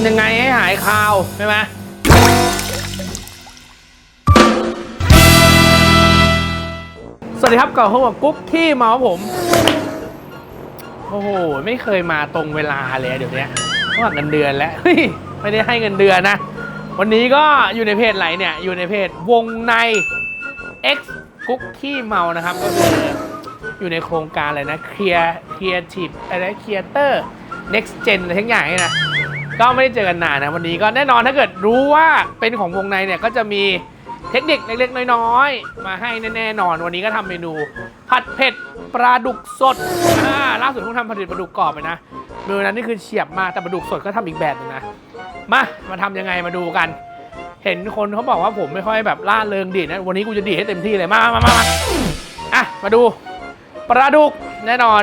ำยังไงให้หายคาวใช่ไหมสวัสดีครับก่อนพบกับกุ๊กที่เมาผม โอ้โห ไม่เคยมาตรงเวลาเลยเดี๋ยวนี้เพราะว่าเงินเดือนแล้วเฮ้ยไม่ได้ให้เงินเดือนนะ วันนี้ก็อยู่ในเพจไหนเนี่ย อยู่ในเพจวงใน X กุ๊กที่เมานะครับ ก็คืออยู่ในโครงการอะไรนะ Clear Creative อะไร Creator Next Gen อะไรทั้งอย่างนี่นะ ก็ไม่ได้เจอกันนานนะวันนี้ก็แน่นอนถ้าเกิดรู้ว่าเป็นของวงในเนี่ยก็จะมีเทคนิคเล็กๆน้อยๆ มาให้แน่ๆนอน วันนี้ก็ทำเมนู ผัดเผ็ดปลาดุกสดอ่าล่าสุดเพิ่งทำผัดเผ็ดปลาดุกกรอบไปนะเมนูนั้นนี่คือเฉียบมากแต่ปลาดุกสดก็ทำอีกแบบหนึงนะมามาทำยังไงมาดูกัน เห็นคนเขาบอกว่าผมไม่ค่อยแบบล่าเริงดีนะวันนี้กูจะดีให้เต็มที่เลยมามามามาอะมาดูปลาดุกแน่นอน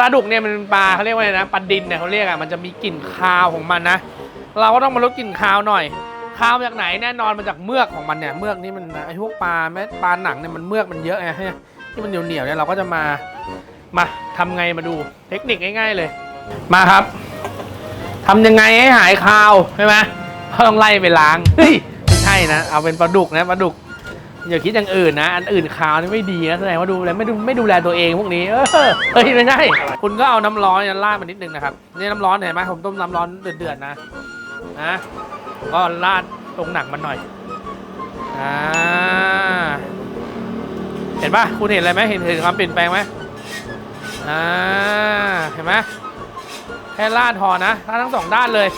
ลาดุกเนี่ยมันเป็นปลาเขาเรียกว่าไรนะปลาดินเนี่ยเขาเรียกอะมันจะมีกลิ่นคาวของมันนะ เราก็ต้องมาลดกลิ่นคาวหน่อยคาวมาจากไหนแน่นอนมาจากเมือกของมันเนี่ยเมือกนี่มันไอพวกปลาแม้ปลาหนังเนี่ยมันเมือกมันเยอะไงที่มันเหนียวเหนียวเนี่ยเราก็จะมามาทำไงมาดูเทคนิคง่าย ๆเลย มาครับทำยังไงให้หายคาวใช่ไหมต้องไล่ไปล้างเฮ้ยไม่ใช่นะเอาเป็นปลาดุกนะปลาดุก อย่าคิดอย่างอื่นนะ อันอื่นคาวนี่ไม่ดีนะแสดงว่าดูแลไม่ดูไม่ดูแลตัวเองพวกนี้เออเฮ้ยไม่ใช่คุณก็เอาน้ำร้อนเนี่ยราดมานิดนึงนะครับนี่น้ำร้อนเห็นไหมผมต้มน้ำร้อนเดือดๆนะนะก็ราดตรงหนังมันหน่อยอ่าเห็นปะคุณเห็นอะไรไหมเห็นเห็นความเปลี่ยนแปลงไหมอ่าเห็นไหมแค่ลาดพอนะลาดทั้งสองด้านเลย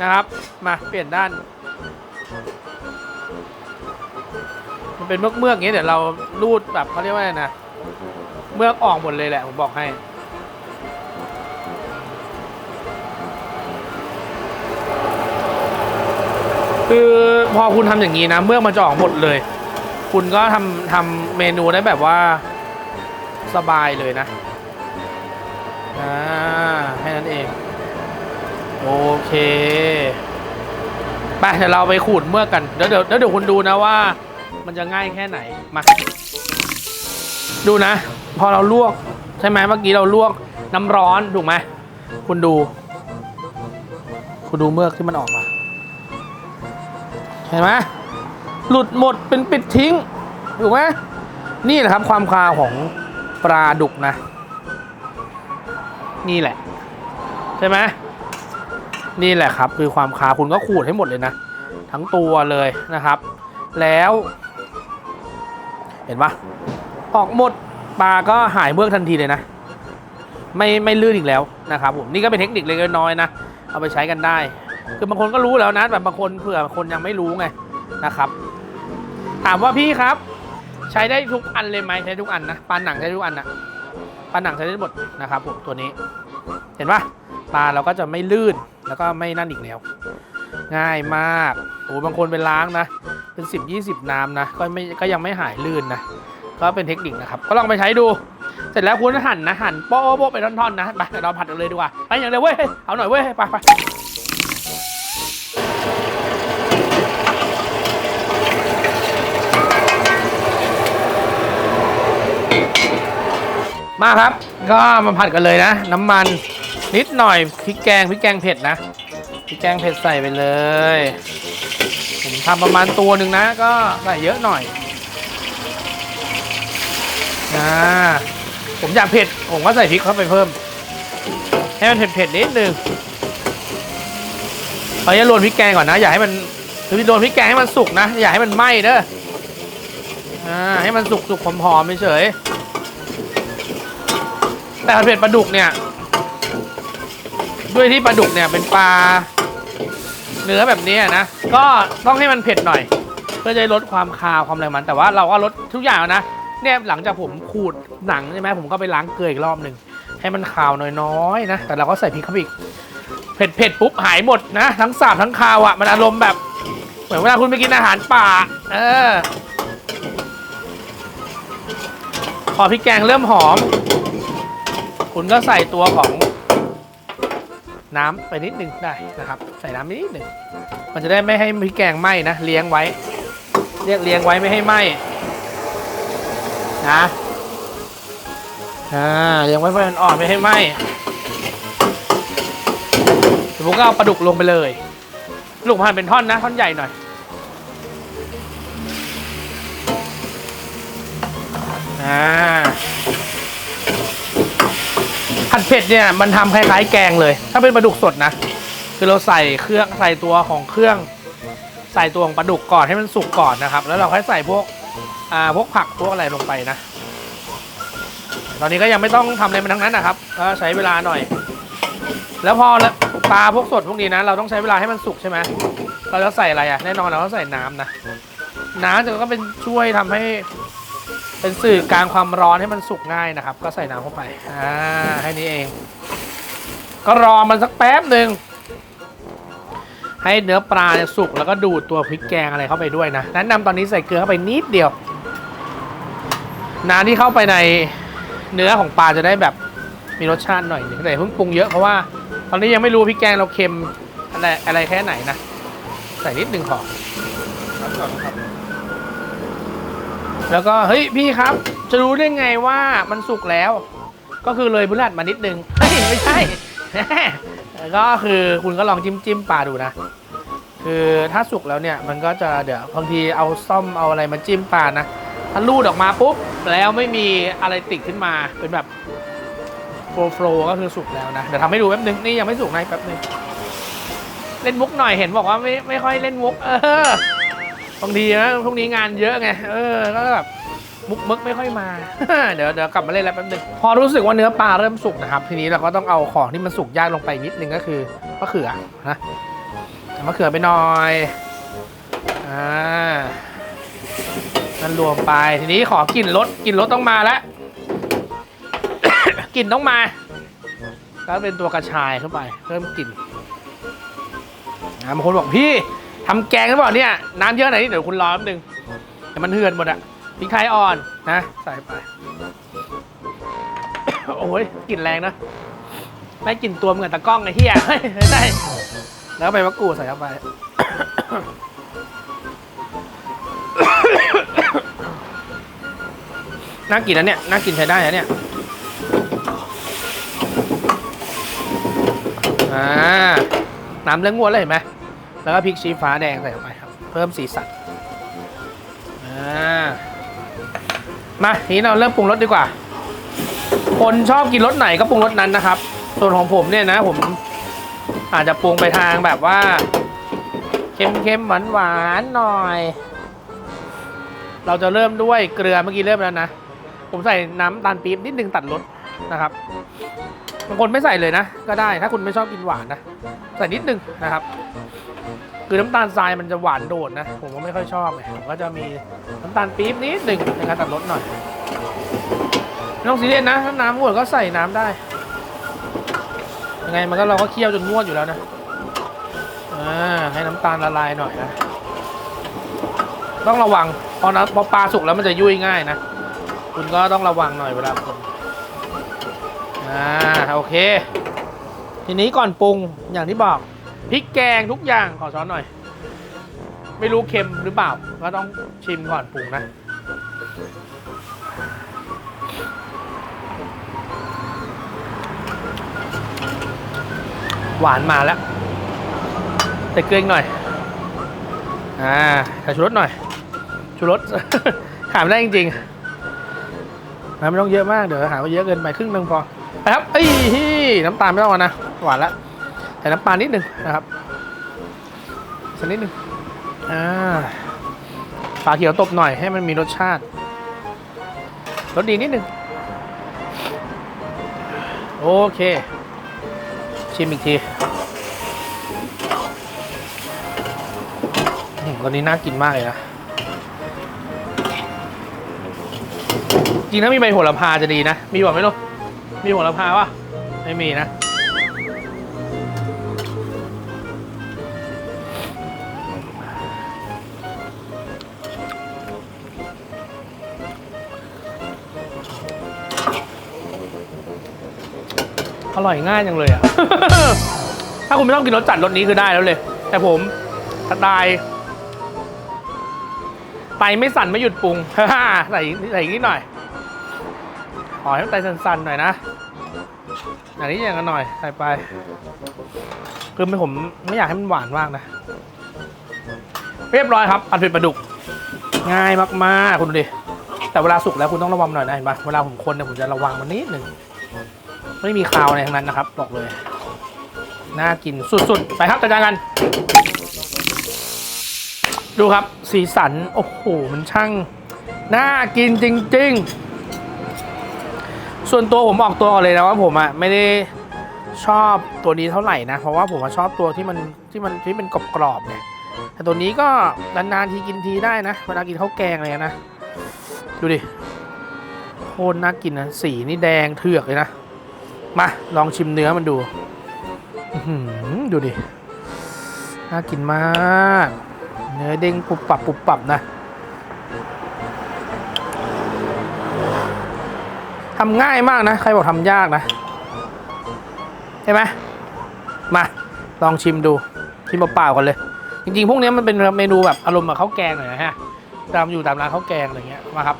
นะครับ มาเปลี่ยนด้าน มันเป็นเมือกเมือกอย่างนี้เดี๋ยวเรารูดแบบเขาเรียกว่าอะไรนะเมือกออกหมดเลยแหละผมบอกให้คือพอคุณทำอย่างนี้นะเมือกมันจะออกหมดเลย คุณก็ทำทำเมนูได้แบบว่าสบายเลยนะอ่าแค่นั้นเอง โอเคไปเดี๋ยวเราไปขูดเมือกกันเดี๋ยวเดี๋ยวเดี๋ยวคุณดูนะว่า มันจะง่ายแค่ไหน มา ดูนะ พอเราลวก ใช่ไหมเมื่อกี้เราลวกน้ำร้อนถูกไหมคุณดู คุณดูเมือกที่มันออกมา เห็นไหมหลุดหมดเป็นปิดทิ้ง ถูกไหมนี่แหละครับความคาวของปลาดุกนะ นี่แหละ ใช่ไหมนี่แหละครับ คือความคาวคุณก็ขูดให้หมดเลยนะ ทั้งตัวเลยนะครับ แล้ว เห็นปะออกหมดปลาก็หายเมือกทันทีเลยนะ ไม่ไม่ลื่นอีกแล้วนะครับผมนี่ก็เป็นเทคนิคเล็กๆน้อยๆนะ เอาไปใช้กันได้ คือบางคนก็รู้แล้วนะแบบบางคนเผื่อคนยังไม่รู้ไงนะครับ ถามว่าพี่ครับ ใช้ได้ทุกอันเลยไหมใช้ทุกอันนะปลาหนังใช้ทุกอันนะปลาหนังใช้ได้หมดนะครับผมตัวนี้ เห็นปะปลาเราก็จะไม่ลื่นแล้วก็ไม่นั่นอีกแล้ว ง่ายมากโอ้บางคนไปล้างนะ เป็น 10 20 น้ำนะ ก็ไม่ก็ยังไม่หายลื่นนะ ก็เป็นเทคนิคนะครับ ก็ลองไปใช้ดู เสร็จแล้วคุณหั่นนะหั่นโป๊ะโป๊ะไปท่อนๆนะไปเดี๋ยวเราผัดกันเลยดีกว่าไปอย่างเดียวเว้ยเอาหน่อยเว้ยไปไปมาครับ ก็มาผัดกันเลยนะ น้ำมันนิดหน่อยพริกแกงพริกแกงเผ็ดนะ พริกแกงเผ็ดใส่ไปเลย ผมทำประมาณตัวหนึ่งนะ ก็ใส่เยอะหน่อยนะผมอยากเผ็ด ผมก็ใส่พริกเข้าไปเพิ่ม ให้มันเผ็ดๆนิดนึงเอาอย่าโรยพริกแกงก่อนนะ อย่าให้มันคือโรยพริกแกงให้มันสุกนะ อย่าให้มันไหม้เด้ออ่าให้มันสุกสุกๆหอมๆเฉยแต่เผ็ดปลาดุกเนี่ย ด้วยที่ปลาดุกเนี่ยเป็นปลา เนื้อแบบนี้นะ ก็ต้องให้มันเผ็ดหน่อย เพื่อจะลดความคาวความอะไรมัน แต่ว่าเราก็ลดทุกอย่างแล้วนะ เนี่ยหลังจากผมขูดหนังใช่ไหมผมก็ไปล้างเกลืออีกรอบหนึ่งให้มันคาวน้อยๆนะ แต่เราก็ใส่พริกเข้าไปอีกเผ็ดเผ็ดๆปุ๊บหายหมดนะ ทั้งสาบทั้งคาวอะมันอารมณ์แบบ เหมือนเวลาคุณไปกินอาหารป่า เออ พอพริกแกงเริ่มหอม คุณก็ใส่ตัวของ น้ำไปนิดหนึ่งได้นะครับ ใส่น้ำนิดหนึ่งมันจะได้ไม่ให้พริกแกงไหม้นะเลี้ยงไว้ เรียกเลี้ยงไว้ไม่ให้ไหม้นะอ่าเลี้ยงไว้ไฟอ่อนไม่ให้ไหม้ผมก็เอาปลาดุกลงไปเลยลาดุกหั่นเป็นท่อนนะท่อนใหญ่หน่อยอ่า ผัดเผ็ดเนี่ยมันทำคล้ายๆแกงเลย ถ้าเป็นปลาดุกสดนะ คือเราใส่เครื่องใส่ตัวของเครื่อง ใส่ตัวของปลาดุกก่อนให้มันสุกก่อนนะครับ แล้วเราค่อยใส่พวกอ่าพวกผักพวกอะไรลงไปนะ ตอนนี้ก็ยังไม่ต้องทำอะไรมันทั้งนั้นนะครับก็ใช้เวลาหน่อย แล้วพอละปลาพวกสดพวกนี้นะ เราต้องใช้เวลาให้มันสุกใช่ไหมเราจะใส่อะไรอะแน่นอนเราก็ใส่น้ำนะน้ำจะก็เป็นช่วยทำให้ เป็นสื่อกลางความร้อนให้มันสุกง่ายนะครับ ก็ใส่น้ำเข้าไปอ่าแค่นี้เอง ก็รอมันสักแป๊บหนึ่งให้เนื้อปลาเนี่ยสุกแล้วก็ดูดตัวพริกแกงอะไรเข้าไปด้วยนะแนะนำตอนนี้ใส่เกลือเข้าไปนิดเดียว น้ำที่เข้าไปในเนื้อของปลาจะได้แบบมีรสชาติหน่อยหนึงแต่เพิ่งปรุงเยอะเพราะว่า ตอนนี้ยังไม่รู้พริกแกงเราเค็มอะไรอะไรแค่ไหนนะ ใส่นิดหนึ่งพอ แล้วก็เฮ้ยพี่ครับ จะรู้ได้ไงว่ามันสุกแล้ว ก็คือเลยบุลัดมานิดนึงเฮ้ยไม่ใช่ ก็คือคุณก็ลองจิ้มจิ้มปลาดูนะ คือถ้าสุกแล้วเนี่ยมันก็จะเดี๋ยวบางทีเอาซ่อมเอาอะไรมาจิ้มปลานะถ้าลูดออกมาปุ๊บแล้วไม่มีอะไรติดขึ้นมาเป็นแบบโฟล์โฟล์ก็คือสุกแล้วนะเดี๋ยวทำให้ดูแป๊บนึงนี่ยังไม่สุกนะแป๊บนึงเล่นมุกหน่อยเห็นบอกว่าไม่ไม่ค่อยเล่นมุก เออ บางทีนะพรุ่งนี้งานเยอะไง เออ ก็แบบมุกมึกไม่ค่อยมา เดี๋ยวเดี๋ยวกลับมาเล่นแล้วแป๊บนึง พอรู้สึกว่าเนื้อปลาเริ่มสุกนะครับ ทีนี้เราก็ต้องเอาของที่มันสุกยากลงไปนิดนึงก็คือมะเขือนะมะเขือไปหน่อย อ่า นั่นรวมไป ทีนี้ขอกลิ่นรสกลิ่นรสต้องมาแล้วกลิ่นต้องมา แล้วเป็นตัวกระชายเข้าไปเพิ่มกลิ่นอ่าบางคนบอกพี่ ทำแกงหรือเปล่าเนี่ย น้ำเยอะหน่อยนี่เดี๋ยวคุณรอแป๊บนึงเดี๋ยวมันเหือนหมดอะพริกไทยอ่อนนะ ใส่ไป โอ้ยกลิ่นแรงนะไม่กลิ่นตัวเหมือนตะกล้องไอ้เหี้ยไม่ได้ แล้วใบมะกรูดใส่เข้าไป น่ากินนะเนี่ย น่ากินใช้ได้นะเนี่ยอ่าน้ำเล้งงวดเลยเห็นไหม แล้วก็พริกชี้ฟ้าแดงใส่เข้าไปครับ เพิ่มสีสันอ่ามาทีนี้เราเริ่มปรุงรสดีกว่า คนชอบกินรสไหนก็ปรุงรสนั้นนะครับ ส่วนของผมเนี่ยนะผมอาจจะปรุงไปทางแบบว่าเค็มๆหวานๆหน่อย เราจะเริ่มด้วยเกลือเมื่อกี้เริ่มแล้วนะ ผมใส่น้ำตาลปี๊บนิดนึงตัดรสนะครับบางคนไม่ใส่เลยนะ ก็ได้ถ้าคุณไม่ชอบกินหวานนะ ใส่นิดนึงนะครับ คือน้ำตาลทรายมันจะหวานโดดนะ ผมก็ไม่ค่อยชอบไงผมก็จะมีน้ำตาลปี๊บนิดหนึ่งในการตัดรสหน่อยไม่ต้องซีเรียสนะถ้าน้ำงวดก็ใส่น้ำได้ยังไงมันก็เราก็เคี่ยวจนงวดอยู่แล้วนะอ่าให้น้ำตาลละลายหน่อยนะต้องระวังพอนะพอปลาสุกแล้วมันจะยุ่ยง่ายนะ คุณก็ต้องระวังหน่อยเวลาคนอ่าโอเค ทีนี้ก่อนปรุงอย่างที่บอก พริกแกงทุกอย่างขอช้อนหน่อย ไม่รู้เค็มหรือเปล่า ก็ต้องชิมก่อนปรุงนะ หวานมาแล้วแต่เกลืออีกหน่อย อ่าใส่ชูรสหน่อย ชูรส ขาดไม่ได้จริงๆนะไม่ต้องเยอะมาก เดี๋ยวหาว่าเยอะเกินไปครึ่งหนึงพอนะครับเอ้ยน้ำตาลไม่ต้องนะ หวานแล้ว ส่น้ำตานิดหนึงนะครับสักนิดหนึงอ่าปลาเขียวตบหน่อยให้มันมีรสชาติรสดีนิดหนึงโอเค ชิมอีกทีอืมตอนนี้น่ากินมากเลยนะจริงถ้ามีใบโหระพาจะดีนะ มีบอกไหมลูกมีโหระพาปะไม่มีนะ ร่อยง่ายจังเลยอะถ้าคุณไม่ต้องกินรสจัดรสนี้คือได้แล้วเลย แต่ผมสไตล์ไตไม่สั่นไม่หยุดปรุง ใส่ใส่อีกนิดหน่อย ขอให้ไตสั่นๆหน่อยนะอย่างนี้อย่างกันหน่อยใส่ไป คือไม่ผมไม่อยากให้มันหวานมากนะ เรียบร้อยครับผัดเผ็ดปลาดุก ง่ายมากๆ คุณดูดิ แต่เวลาสุกแล้วคุณต้องระวังหน่อยนะเห็นปะเวลาผมคนเนี่ยผมจะระวังมันนิดหนึ่ง ไม่มีคาวอะไรทั้งนั้นนะครับ บอกเลย น่ากินสุดๆ ไปครับจัดการกัน ดูครับสีสัน โอ้โห มันช่าง น่ากินจริง ๆ ส่วนตัวผมบอกตัวก่อนเลยนะว่าผมอะไม่ได้ชอบตัวนี้เท่าไหร่นะ เพราะว่าผมชอบตัวที่มันที่มันที่เป็นกรอบๆเนี่ยแต่ตัวนี้ก็นานๆทีกินทีได้นะ เวลากินข้าวแกงอะไรนะ ดูดิ คตรน่ากินนะสีนี่แดงเถือกเลยนะ มาลองชิมเนื้อมันดูดูดิ น่ากินมาก เนื้อเด้งปุบปับปุบปับนะทำง่ายมากนะ ใครบอกทำยากนะ ใช่ไหมมา ลองชิมดู ชิมเปล่าๆก่อนเลย จริงๆ พวกนี้มันเป็นเมนูแบบอารมณ์แบบข้าวแกงหน่อยนะฮะตามอยู่ตามร้านข้าวแกงอะไรเงี้ยมาครับ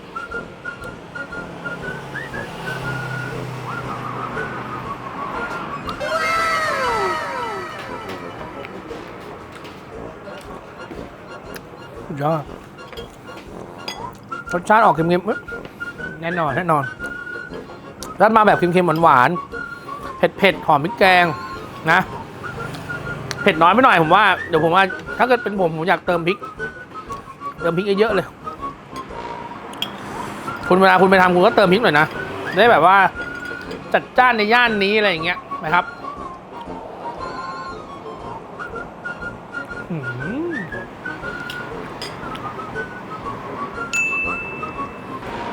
ยอดรสชาติออกเค็มๆเอ้ยแน่นอนแน่นอนรัดมาแบบเค็มๆหวานๆเผ็ดๆหอมพริกแกงนะเผ็ดน้อยไปหน่อยผมว่าเดี๋ยวผมว่า ถ้าเกิดเป็นผมผมอยากเติมพริก เติมพริกเยอะๆเลยคุณเวลาคุณไปทำคุณก็เติมพริกหน่อยนะได้แบบว่าจัดจ้านในย่านนี้อะไรอย่างเงี้ยนะครับ อืม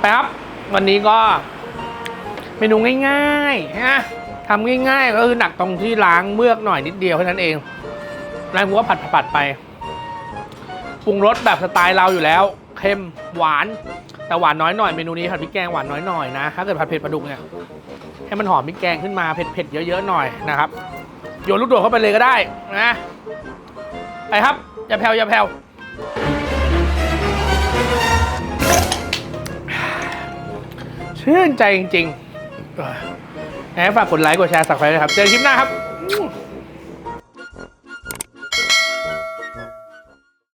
ไปครับวันนี้ก็เมนูง่ายๆนะทำง่ายๆ ก็คือหนักตรงที่ล้างเมือกหน่อยนิดเดียวแค่นั้นเองแล้วผมก็ผัดผัดไปปรุงรสแบบสไตล์เราอยู่แล้ว เค็มหวาน แต่หวานน้อยหน่อยเมนูนี้ผัดพริกแกงหวานน้อยหน่อยนะถ้าเกิดผัดเผ็ดปลาดุกเนี่ยให้มันหอมพริกแกงขึ้นมาเผ็ดๆเยอะๆหน่อยนะครับโยนลูกโดดเข้าไปเลยก็ได้นะไปครับอย่าแผ่วอย่าแผ่ว ชื่นใจจริงๆเออแหมฝากกดไลค์กดแชร์สักไฟด้วยครับ เจอกันคลิปหน้าครับ